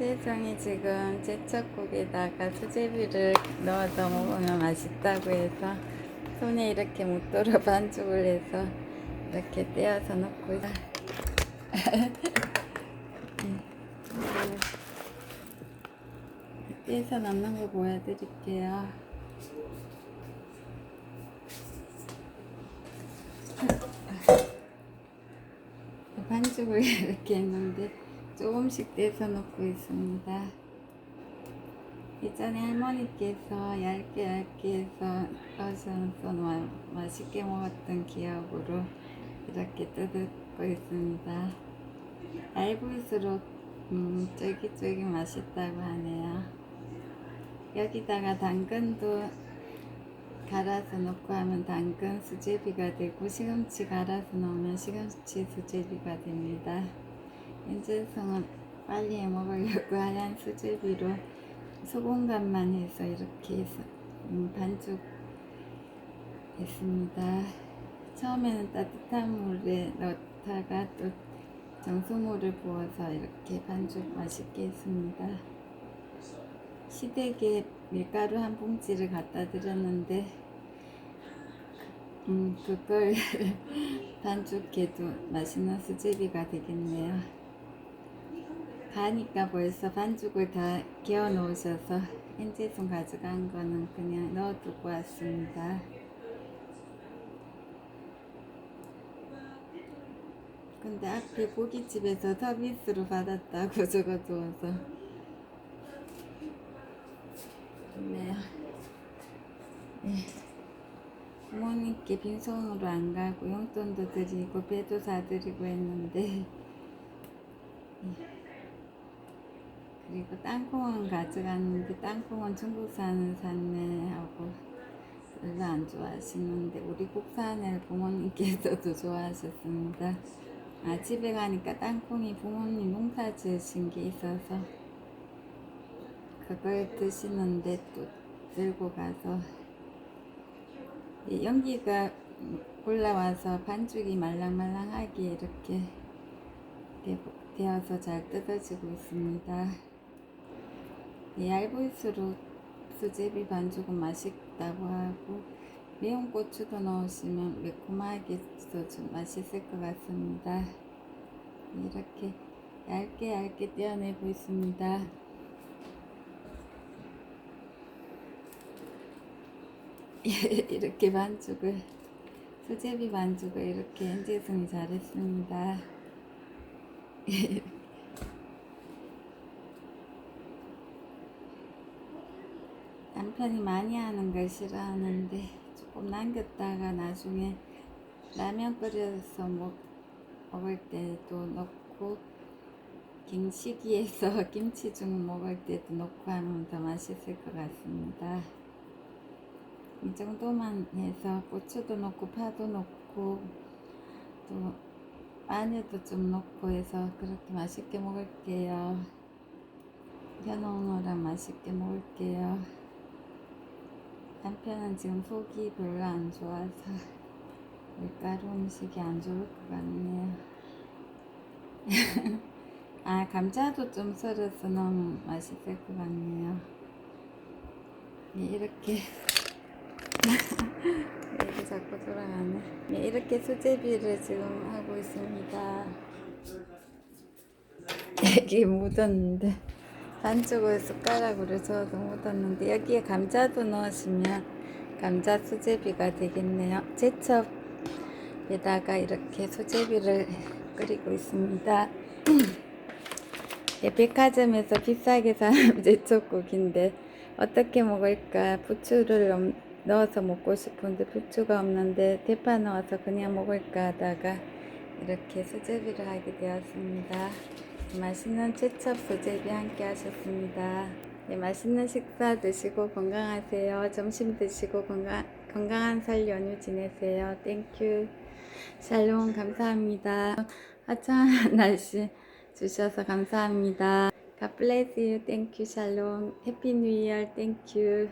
인재성이 지금 제첩국에다가 수제비를 넣어서 먹으면 맛있다고 해서 손에 이렇게 묻도록 반죽을 해서 이렇게 떼어서 넣고 있어요. 떼서 넣는 거 보여드릴게요. 반죽을 이렇게 했는데 조금씩 떼서 넣고 있습니다. 예전에 할머니께서 얇게 얇게 해서 떠셔서 마- 맛있게 먹었던 기억으로 이렇게 뜯고 있습니다. 얇을수록 음, 쫄깃쫄깃 맛있다고 하네요. 여기다가 당근도 갈아서 넣고 하면 당근 수제비가 되고 시금치 갈아서 넣으면 시금치 수제비가 됩니다. 인제성은 빨리 해 먹으려고 하얀 수제비로 소금간만 해서 이렇게 해서 음, 반죽 했습니다. 처음에는 따뜻한 물에 넣다가 또 정수물을 부어서 이렇게 반죽 맛있게 했습니다. 시댁에 밀가루 한 봉지를 갖다 드렸는데 음, 그걸 반죽해도 맛있는 수제비가 되겠네요. 가니까 벌써 반죽을 다 개어 놓으셔서 인제품 가져간 거는 그냥 넣어두고 왔습니다. 근데 앞에 고깃집에서 서비스로 받았다고 적어두어서 좋네요. 예. 부모님께 빈손으로 안 가고 용돈도 드리고 배도 사드리고 했는데 예. 그리고 땅콩은 가져갔는데 땅콩은 중국산을 샀네 하고 별로 안 좋아하시는데 우리 국산을 부모님께서도 좋아하셨습니다. 아 집에 가니까 땅콩이 부모님 농사 지으신 게 있어서 그걸 드시는데 또 들고 가서 이 연기가 올라와서 반죽이 말랑말랑하게 이렇게 되- 되어서 잘 뜯어지고 있습니다. 이 얇을수록 수제비 반죽은 맛있다고 하고 매운 고추도 넣으시면 매콤하게 좀 맛있을 것 같습니다. 이렇게 얇게 얇게 떼어내고 있습니다. 이렇게 반죽을 수제비 반죽을 이렇게 현재승이 잘했습니다. 남편이 많이 하는 걸 싫어하는데 조금 남겼다가 나중에 라면 끓여서 먹, 먹을 때도 넣고 김치기에서 김치죽 먹을 때도 넣고 하면 더 맛있을 것 같습니다. 이 정도만 해서 고추도 넣고 파도 넣고 또 마늘도 좀 넣고 해서 그렇게 맛있게 먹을게요. 현홍어랑 맛있게 먹을게요. 남편은 지금 속이 별로 안 좋아서 밀가루 음식이 안 좋을 것 같네요. 아 감자도 좀 썰어서 넣으면 맛있을 것 같네요. 네, 이렇게 이렇게 자꾸 돌아가네. 네, 이렇게 수제비를 지금 하고 있습니다. 여기 묻었는데 반쪽을 숟가락으로 저어도 묻었는데 여기에 감자도 넣으시면 감자 수제비가 되겠네요. 제첩에다가 이렇게 수제비를 끓이고 있습니다. 예, 백화점에서 비싸게 사는 제첩국인데 어떻게 먹을까 부추를 엄- 넣어서 먹고 싶은데 부추가 없는데 대파 넣어서 그냥 먹을까 하다가 이렇게 수제비를 하게 되었습니다. 맛있는 채첩 수제비 함께 하셨습니다. 네, 맛있는 식사 드시고 건강하세요. 점심 드시고 건강, 건강한 설 연휴 지내세요. 땡큐. 샬롬 감사합니다. 화창한 날씨 주셔서 감사합니다. God bless you. Thank you. 샬롬. 해피 뉴 이어. Thank you.